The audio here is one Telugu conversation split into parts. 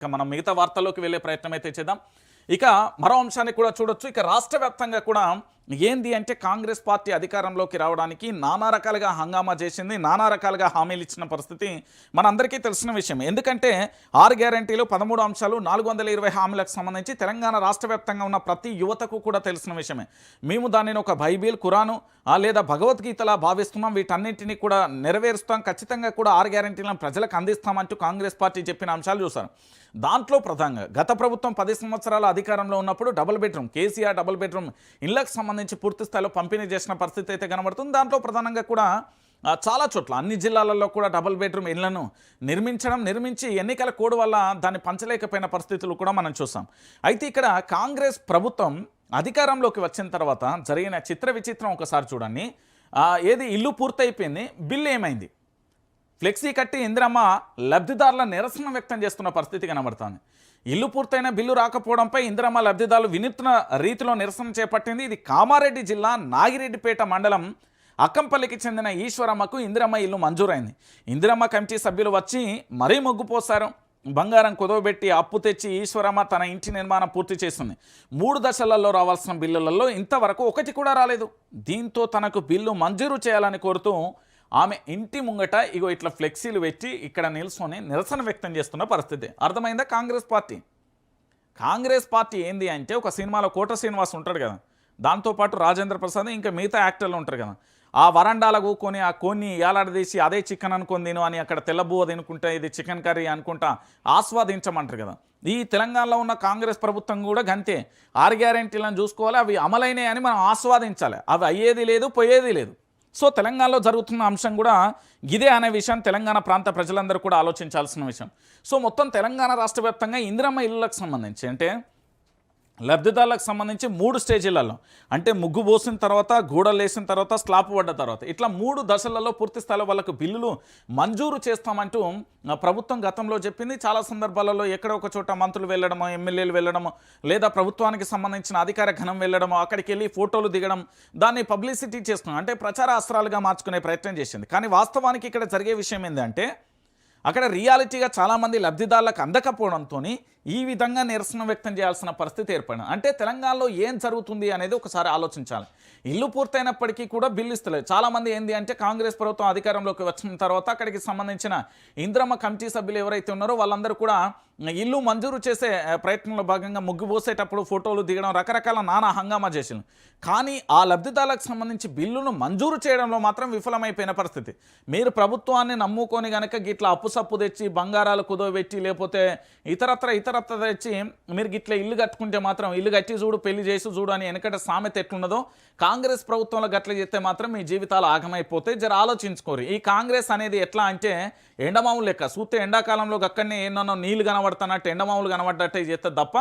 ఇక మనం మిగతా వార్తల్లోకి వెళ్ళే ప్రయత్నం అయితే చేద్దాం. ఇక మరో అంశాన్ని కూడా చూడొచ్చు. ఇక రాష్ట్ర కూడా ఏంది అంటే కాంగ్రెస్ పార్టీ అధికారంలోకి రావడానికి నానా రకాలుగా హంగామా చేసింది నానా రకాలుగా హామీలు ఇచ్చిన పరిస్థితి మనందరికీ తెలిసిన విషయం ఎందుకంటే ఆరు గ్యారంటీలు పదమూడు అంశాలు నాలుగు వందల ఇరవై హామీలకు సంబంధించి తెలంగాణ రాష్ట్ర వ్యాప్తంగా ఉన్న ప్రతి యువతకు కూడా తెలిసిన విషయమే. మేము దానిని ఒక బైబిల్ కురాను ఆ లేదా భగవద్గీతలా భావిస్తున్నాం. వీటన్నింటినీ కూడా నెరవేరుస్తాం. ఖచ్చితంగా కూడా ఆరు గ్యారంటీలను ప్రజలకు అందిస్తామంటూ కాంగ్రెస్ పార్టీ చెప్పిన అంశాలు చూశారు. దాంట్లో ప్రధానంగా గత ప్రభుత్వం పది సంవత్సరాల అధికారంలో ఉన్నప్పుడు double bedroom KCR double bedroom ఇళ్ళకు సంబంధించి పూర్తి స్థాయిలో పంపిణీ చేసిన పరిస్థితి అయితే కనబడుతుంది. దాంట్లో ప్రధానంగా కూడా చాలా చోట్ల అన్ని జిల్లాలలో కూడా డబుల్ బెడ్రూమ్ ఇళ్ళను నిర్మించడం నిర్మించి ఎన్నికల కోడ్ వల్ల దాన్ని పంచలేకపోయిన పరిస్థితులు కూడా మనం చూసాం. అయితే ఇక్కడ కాంగ్రెస్ ప్రభుత్వం అధికారంలోకి వచ్చిన తర్వాత జరిగిన చిత్ర విచిత్రం ఒకసారి చూడండి. ఏది ఇల్లు పూర్తయిపోయింది బిల్లు ఏమైంది? ఫ్లెక్సీ కట్టి ఇందిరమ్మ లబ్ధిదారుల నిరసన వ్యక్తం చేస్తున్న పరిస్థితి కనబడుతోంది. ఇల్లు పూర్తయిన బిల్లు రాకపోవడంపై ఇందిరమ్మ లబ్ధిదారులు వినూత్న రీతిలో నిరసన చేపట్టింది. ఇది కామారెడ్డి జిల్లా నాగిరెడ్డిపేట మండలం అక్కంపల్లికి చెందిన ఈశ్వరమ్మకు ఇందిరమ్మ ఇల్లు మంజూరైంది. ఇందిరమ్మ కమిటీ సభ్యులు వచ్చి మరీ మొగ్గుపోశారు బంగారం కుదవబెట్టి అప్పు తెచ్చి ఈశ్వరమ్మ తన ఇంటి నిర్మాణం పూర్తి చేస్తుంది మూడు దశలలో రావాల్సిన బిల్లులలో ఇంతవరకు ఒకటి కూడా రాలేదు. దీంతో తనకు బిల్లు మంజూరు చేయాలని కోరుతూ ఆమె ఇంటి ముంగట ఇగో ఇట్లా ఫ్లెక్సీలు పెట్టి ఇక్కడ నిల్చొని నిరసన వ్యక్తం చేస్తున్న పరిస్థితి. అర్థమైందా కాంగ్రెస్ పార్టీ? కాంగ్రెస్ పార్టీ ఏంది అంటే ఒక సినిమాలో కోట శ్రీనివాస్ ఉంటాడు కదా. దాంతోపాటు రాజేంద్ర ప్రసాద్ ఇంకా మిగతా యాక్టర్లు ఉంటారు కదా. ఆ వరండాల కూకొని ఆ కొన్ని ఏలాడదీసి అదే చికెన్ అనుకొని తిను అని అక్కడ తెల్లబువ్వ తినుకుంటా ఇది చికెన్ కర్రీ అనుకుంటా ఆస్వాదించమంటారు కదా. ఈ తెలంగాణలో ఉన్న కాంగ్రెస్ ప్రభుత్వం కూడా గంతే. ఆరు గ్యారెంటీలను చూసుకోవాలి అవి అమలైనాయని మనం ఆస్వాదించాలి. అవి అయ్యేది లేదు పోయేది లేదు. సో తెలంగాణలో జరుగుతున్న అంశం కూడా ఇదే అనే విషయం తెలంగాణ ప్రాంత ప్రజలందరూ కూడా ఆలోచించాల్సిన విషయం. సో మొత్తం తెలంగాణ రాష్ట్ర వ్యాప్తంగా ఇందిరమ్మ ఇళ్ళకు సంబంధించి అంటే లబ్ధిదారులకు సంబంధించి మూడు స్టేజీలలో అంటే ముగ్గు పోసిన తర్వాత గూడలు వేసిన తర్వాత స్లాప్ పడ్డ తర్వాత. ఇట్లా మూడు దశలలో పూర్తి స్థాయిలో వాళ్ళకు బిల్లులు మంజూరు చేస్తామంటూ ప్రభుత్వం గతంలో చెప్పింది. చాలా సందర్భాలలో ఎక్కడ ఒక చోట మంత్రులు వెళ్ళడము ఎమ్మెల్యేలు వెళ్ళడము లేదా ప్రభుత్వానికి సంబంధించిన అధికార ఘనం వెళ్ళడము అక్కడికి వెళ్ళి ఫోటోలు దిగడం దాన్ని పబ్లిసిటీ చేస్తున్నాం. అంటే ప్రచార అస్త్రాలుగా మార్చుకునే ప్రయత్నం చేసింది. కానీ వాస్తవానికి ఇక్కడ జరిగే విషయం ఏంటంటే అక్కడ రియాలిటీగా చాలామంది లబ్ధిదారులకు అందకపోవడంతో ఈ విధంగా నిరసన వ్యక్తం చేయాల్సిన పరిస్థితి ఏర్పడింది. అంటే తెలంగాణలో ఏం జరుగుతుంది అనేది ఒకసారి ఆలోచించాలి. ఇల్లు పూర్తయినప్పటికీ కూడా బిల్లు ఇస్తలేదు. చాలామంది ఏంది అంటే కాంగ్రెస్ ప్రభుత్వం అధికారంలోకి వచ్చిన తర్వాత అక్కడికి సంబంధించిన ఇంద్రమ్మ కమిటీ సభ్యులు ఎవరైతే ఉన్నారో వాళ్ళందరూ కూడా ఇల్లు మంజూరు చేసే ప్రయత్నంలో భాగంగా ముగ్గు పోసేటప్పుడు ఫోటోలు దిగడం రకరకాల నానా హంగామా చేసింది కానీ ఆ లబ్ధిదారులకు సంబంధించి బిల్లును మంజూరు చేయడంలో మాత్రం విఫలమైపోయిన పరిస్థితి. మీరు ప్రభుత్వాన్ని నమ్ముకొని కనుక గిట్లా అప్పు సప్పు తెచ్చి బంగారాలు కుదవబెట్టి లేకపోతే ఇతరత్ర ఇతర తర్వాత తెచ్చి మీరు గిట్ల ఇల్లు కట్టుకుంటే మాత్రం ఇల్లు కట్టి చూడు పెళ్ళి చేసి చూడు అని వెనకట సామెత ఎట్లున్నదో కాంగ్రెస్ ప్రభుత్వంలో గట్ల చేస్తే మాత్రం మీ జీవితాలు ఆగమైపోతే జర ఆలోచించుకోరు. ఈ కాంగ్రెస్ అనేది ఎట్లా అంటే ఎండమాములు లెక్క. చూస్తే ఎండాకాలంలో అక్కడనే ఏమన్నా నీళ్ళు కనబడుతున్నట్టు ఎండమాములు కనబడ్డట్టే చేస్తే తప్ప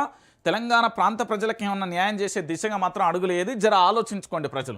తెలంగాణ ప్రాంత ప్రజలకు ఏమన్నా న్యాయం చేసే దిశగా మాత్రం అడుగులేదు జర ఆలోచించుకోండి ప్రజలు.